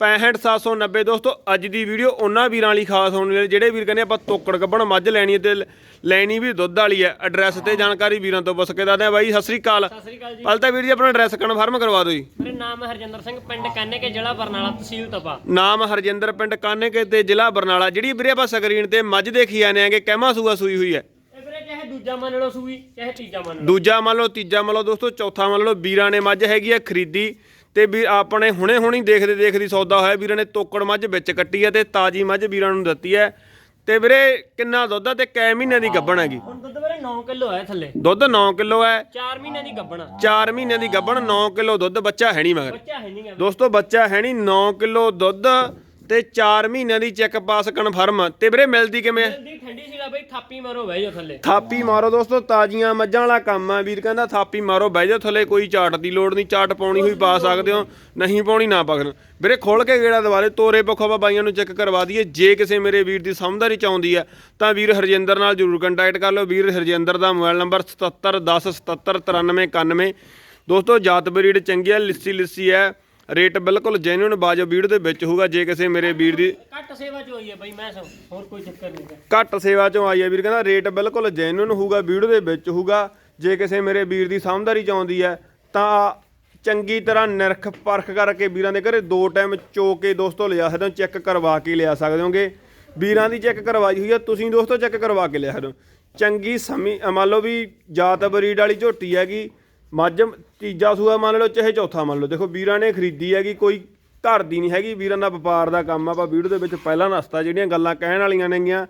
65790 ਦੋਸਤੋ ਅੱਜ ਦੀ ਵੀਡੀਓ ਉਹਨਾਂ ਵੀਰਾਂ ਲਈ ਖਾਸ ਹੋਣ ਵਾਲੀ ਜਿਹੜੇ ਵੀਰ ਕਹਿੰਦੇ ਆਪਾਂ ਤੋਕੜ ਗੱਬਣ ਮੱਝ ਲੈਣੀ ਤੇ ਲੈਣੀ ਵੀ ਦੁੱਧ ਵਾਲੀ ਹੈ। ਐਡਰੈਸ ਤੇ ਜਾਣਕਾਰੀ ਵੀਰਾਂ ਤੋਂ ਪੁੱਛ ਕੇ ਦੱਸਦੇ ਆ ਬਾਈ ਸਤਿ ਸ੍ਰੀ ਅਕਾਲ। ਸਤਿ ਸ੍ਰੀ ਅਕਾਲ ਜੀ। ਪਹਿਲਾਂ ਤਾਂ ਵੀਰ ਜੀ ਆਪਣਾ ਐਡਰੈਸ ਕਨਫਰਮ ਕਰਵਾ ਦਿਓ ਜੀ। ਮੇਰਾ ਨਾਮ ਹੈ ਹਰਜਿੰਦਰ ਸਿੰਘ ਪਿੰਡ ਕਾਨੇ ਕੇ ਜ਼ਿਲ੍ਹਾ ਬਰਨਾਲਾ ਤਹਿਸੀਲ ਤਪਾ। ਨਾਮ ਹਰਜਿੰਦਰ ਪਿੰਡ ਕਾਨੇਕੇ ਤੇ ਜ਼ਿਲ੍ਹਾ ਬਰਨਾਲਾ। ਜਿਹੜੀ ਵੀਰੇ ਆਪਾਂ ਸਕਰੀਨ ਤੇ ਮੱਝ ਦੇਖੀ ਜਾਂਦੇ ਆਂਗੇ ਕਹਿਮਾ ਸੂਆ ਸੂਈ ਹੋਈ ਹੈ। ਇਹ ਵੀਰੇ ਚਾਹੇ ਦੂਜਾ ਮੰਨ ਲਓ ਸੂਈ ਚਾਹੇ ਤੀਜਾ ਮੰਨ ਲਓ। ਦੂਜਾ ਮੰਨ ਲਓ ਤੀਜਾ ਮੰਨ ਲਓ ਦੋਸਤੋ ਚੌਥਾ ਮੰਨ ਲਓ ਵੀਰਾਂ ਨੇ ਮੱਝ ਹੈਗੀ ਹੈ ਖਰੀਦੀ। ਤੇ ਵੀ ਆਪਣੇ ਹੁਣੇ ਹੁਣੀ ਦੇਖਦੇ ਦੇਖਦੀ ਸੌਦਾ ਹੋਇਆ ਵੀਰਾਂ ਨੇ ਤੋਕੜ ਮੱਝ ਵਿੱਚ ਕੱਟੀ ਹੈ ਤੇ ਤਾਜੀ ਮੱਝ ਵੀਰਾਂ ਨੂੰ ਦਿੱਤੀ ਹੈ ਤੇ ਵੀਰੇ ਕਿੰਨਾ ਦੁੱਧ ਆ ਤੇ ਕੈ ਮਹੀਨਿਆਂ ਦੀ ਗੱਭਣ ਹੈਗੀ? ਹੁਣ ਦੁੱਧ ਵੀਰੇ 9 ਕਿਲੋ ਹੈ ਥੱਲੇ। ਦੁੱਧ 9 ਕਿਲੋ ਹੈ 4 ਮਹੀਨਿਆਂ ਦੀ ਗੱਬਣਾ 4 ਮਹੀਨਿਆਂ ਦੀ ਗੱਭਣ 9 ਕਿਲੋ ਦੁੱਧ ਬੱਚਾ ਹੈ ਨਹੀਂ ਮਗਰ। ਬੱਚਾ ਹੈ ਨਹੀਂਗਾ ਦੋਸਤੋ ਬੱਚਾ ਹੈ ਨਹੀਂ 9 ਕਿਲੋ ਦੁੱਧ ਤੇ 4 ਮਹੀਨਿਆਂ ਦੀ ਚੈੱਕ ਪਾਸ ਕਨਫਰਮ। ਤੇ ਵੀਰੇ ਮਿਲਦੀ ਕਿਵੇਂ ਹੈ ਜਲਦੀ ਠੰਡੀ ਸੀਗਾ ਬਈ ਥਾਪੀ ਮਾਰੋ ਬਹਿ ਜਾਓ ਥੱਲੇ। ਥਾਪੀ ਮਾਰੋ ਦੋਸਤੋ ਤਾਜ਼ੀਆਂ ਮੱਝਾਂ ਵਾਲਾ ਕੰਮ ਆ। ਵੀਰ ਕਹਿੰਦਾ ਥਾਪੀ ਮਾਰੋ ਬਹਿ ਜਾਓ ਥੱਲੇ ਕੋਈ ਚਾਟ ਦੀ ਲੋੜ ਨਹੀਂ। ਚਾਟ ਪਾਉਣੀ ਹੋਈ ਪਾ ਸਕਦੇ ਹੋ ਨਹੀਂ ਪਾਉਣੀ ਨਾ ਪਾਗਨ ਵੀਰੇ ਖੋਲ ਕੇ ਗੇੜਾ ਦਵਾਰੇ ਤੋਰੇ ਪੱਖੋਂ ਆਪਾਂ ਬਾਈਆਂ ਨੂੰ ਚੈੱਕ ਕਰਵਾ ਦਈਏ। ਜੇ ਕਿਸੇ ਮੇਰੇ ਵੀਰ ਦੀ ਸਮਝਦਾਰੀ ਚ ਆਉਂਦੀ ਆ ਤਾਂ ਵੀਰ ਹਰਜਿੰਦਰ ਨਾਲ ਜਰੂਰ ਕੰਟੈਕਟ ਕਰ ਲਓ। ਵੀਰ ਹਰਜਿੰਦਰ ਦਾ ਮੋਬਾਈਲ ਨੰਬਰ 7710779391 ਦੋਸਤੋ ਜਾਤ ਬਰੀਡ ਚੰਗੀ ਆ ਲਿੱਸੀ ਲਿੱਸੀ ਹੈ ਰੇਟ ਬਿਲਕੁਲ ਜੈਨੂਇਨ ਬਾਜੋ ਵੀਡੀਓ ਦੇ ਵਿੱਚ ਹੋਊਗਾ ਜੇ ਕਿਸੇ ਮੇਰੇ ਵੀਰ ਦੀ ਘੱਟ ਸੇਵਾ ਚ ਹੋਈ ਹੈ ਬਈ ਮੈਂ ਸਭ ਹੋਰ ਕੋਈ ਚੱਕਰ ਨਹੀਂ ਗਾ। ਘੱਟ ਸੇਵਾ ਚੋਂ ਆਈ ਹੈ ਵੀਰ ਕਹਿੰਦਾ ਰੇਟ ਬਿਲਕੁਲ ਜੈਨੂਇਨ ਹੋਊਗਾ ਵੀਡੀਓ ਦੇ ਵਿੱਚ ਹੋਊਗਾ ਜੇ ਕਿਸੇ ਮੇਰੇ ਵੀਰ ਦੀ ਸਮਝਦਾਰੀ ਚ ਆਉਂਦੀ ਹੈ ਤਾਂ ਚੰਗੀ ਤਰ੍ਹਾਂ ਨਿਰਖ ਪਰਖ ਕਰਕੇ ਵੀਰਾਂ ਦੇ ਘਰੇ ਦੋ ਟਾਈਮ ਚੋ ਕੇ ਦੋਸਤੋ ਲਿਆ ਸਕਦੇ ਹੋ ਚੈੱਕ ਕਰਵਾ ਕੇ ਲਿਆ ਸਕਦੇ ਹੋਗੇ ਵੀਰਾਂ ਦੀ ਚੈੱਕ ਕਰਵਾਈ ਹੋਈ ਹੈ ਤੁਸੀਂ ਦੋਸਤੋ ਚੈੱਕ ਕਰਵਾ ਕੇ ਲਿਆ ਸਕਦੇ ਹੋ ਚੰਗੀ ਸਮੀ ਮੰਨ ਲਓ ਵੀ ਜਾਤ ਬਰੀਡ ਵਾਲੀ ਝੋਟੀ ਹੈਗੀ ਮੱਝ ਤੀਜਾ ਸੂਆ ਮੰਨ ਲਓ ਚਾਹੇ ਚੌਥਾ ਮੰਨ ਲਓ। ਦੇਖੋ ਵੀਰਾਂ ਨੇ ਖਰੀਦੀ ਹੈਗੀ ਕੋਈ ਘਰ ਦੀ ਨਹੀਂ ਹੈਗੀ। ਵੀਰਾਂ ਦਾ ਵਪਾਰ ਦਾ ਕੰਮ ਆਪਾਂ ਵੀਡੀਓ ਦੇ ਵਿੱਚ ਪਹਿਲਾਂ ਦੱਸਤਾ ਜਿਹੜੀਆਂ ਗੱਲਾਂ ਕਹਿਣ ਵਾਲੀਆਂ ਨੇਗੀਆਂ।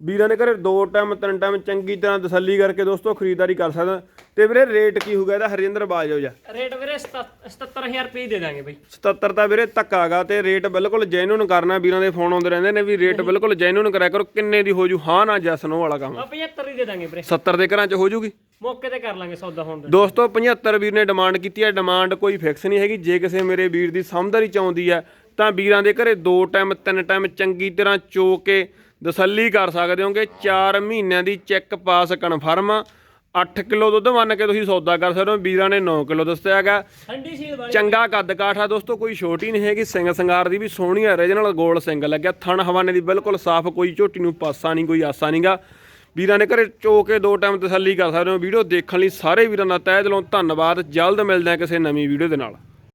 ਵੀਰਾਂ ਦੇ ਘਰੇ ਦੋ ਟਾਈਮ ਤਿੰਨ ਟਾਈਮ ਚੰਗੀ ਤਰ੍ਹਾਂ ਤਸੱਲੀ ਕਰਕੇ ਦੋਸਤੋ ਖਰੀਦਦਾਰੀ ਕਰ ਸਕਦਾ। ਤੇ ਵੀਰੇ ਰੇਟ ਕੀ ਹੋਊਗਾ ਇਹਦਾ? ਹਰਜਿੰਦਰ ਬਾਜੋ ਜਾ। ਰੇਟ ਵੀਰੇ 77000 ਰੁਪਏ ਦੇ ਦਾਂਗੇ ਬਈ। 77 ਤਾਂ ਵੀਰੇ ਧੱਕਾਗਾ ਤੇ ਰੇਟ ਬਿਲਕੁਲ ਜੈਨੂਨ ਕਰਨਾ ਵੀਰਾਂ ਦੇ ਫੋਨ ਆਉਂਦੇ ਰਹਿੰਦੇ ਨੇ ਵੀ ਰੇਟ ਬਿਲਕੁਲ ਜੈਨੂਨ ਕਰਿਆ ਕਰੋ। ਕਿੰਨੇ ਦੀ ਹੋ ਜੂ? ਹਾਂ ਨਾ ਜੈਸ ਨੋ ਵਾਲਾ ਕੰਮ ਆ। 75 ਹੀ ਦੇ ਦਾਂਗੇ ਵੀਰੇ। 70 ਦੇ ਘਰਾਂ 'ਚ ਹੋ ਜੂਗੀ? ਮੌਕੇ ਤੇ ਕਰ ਲਾਂਗੇ ਸੌਦਾ ਹੁਣ ਦਾ ਦੋਸਤੋ 75 ਵੀਰ ਨੇ ਡਿਮਾਂਡ ਕੀਤੀ ਹੈ। ਡਿਮਾਂਡ ਕੋਈ ਫਿਕਸ ਨਹੀਂ ਹੈਗੀ। ਜੇ ਕਿਸੇ ਮੇਰੇ ਵੀਰ ਦੀ ਸਮਝਦਾਰੀ ਚ ਆਉਂਦੀ ਹੈ ਤਾਂ ਵੀਰਾਂ ਦੇ ਘਰੇ ਦੋ ਟਾਈਮ ਤਿੰਨ ਟਾਈਮ ਚੰਗੀ ਤਰ੍ਹਾਂ ਚੋ ਕੇ ਤਸੱਲੀ ਕਰ ਸਕਦੇ ਹੋਗੇ। 4 ਮਹੀਨਿਆਂ ਦੀ ਚੈੱਕ ਪਾਸ ਕਨਫਰਮ 8 ਕਿਲੋ ਦੁੱਧ ਮੰਨ ਕੇ ਤੁਸੀਂ ਸੌਦਾ ਕਰ ਸਕਦੇ ਹੋ। ਵੀਰਾਂ ਨੇ 9 ਕਿਲੋ ਦੱਸਿਆ ਹੈਗਾ। ਠੰਡੀ ਸੀਲ ਵਾਲੀ ਚੰਗਾ ਕੱਦ ਕਾਠ ਦੋਸਤੋ ਕੋਈ ਛੋਟੀ ਨਹੀਂ ਹੈਗੀ। ਸਿੰਘ ਸਿੰਗਾਰ ਦੀ ਵੀ ਸੋਹਣੀ ਆ ਰੀਜਨਲ ਗੋਲ ਸਿੰਘ ਲੱਗਿਆ। ਥਣ ਹਵਾਨੇ ਦੀ ਬਿਲਕੁਲ ਸਾਫ਼ ਕੋਈ ਝੋਟੀ ਨੂੰ ਪਾਸਾ ਨਹੀਂ ਕੋਈ ਆਸਾ ਨਹੀਂਗਾ ਵੀਰਾਂ ਨੇ ਘਰੇ ਚੋ ਕੇ ਦੋ ਟਾਈਮ ਤਸੱਲੀ ਕਰ ਸਕਦੇ ਹੋ। ਵੀਡੀਓ ਦੇਖਣ ਲਈ ਸਾਰੇ ਵੀਰਾਂ ਦਾ ਤਹਿ ਦਿਲੋਂ ਧੰਨਵਾਦ। ਜਲਦ ਮਿਲਦੇ ਹਾਂ ਕਿਸੇ ਨਵੀਂ ਵੀਡੀਓ ਦੇ ਨਾਲ।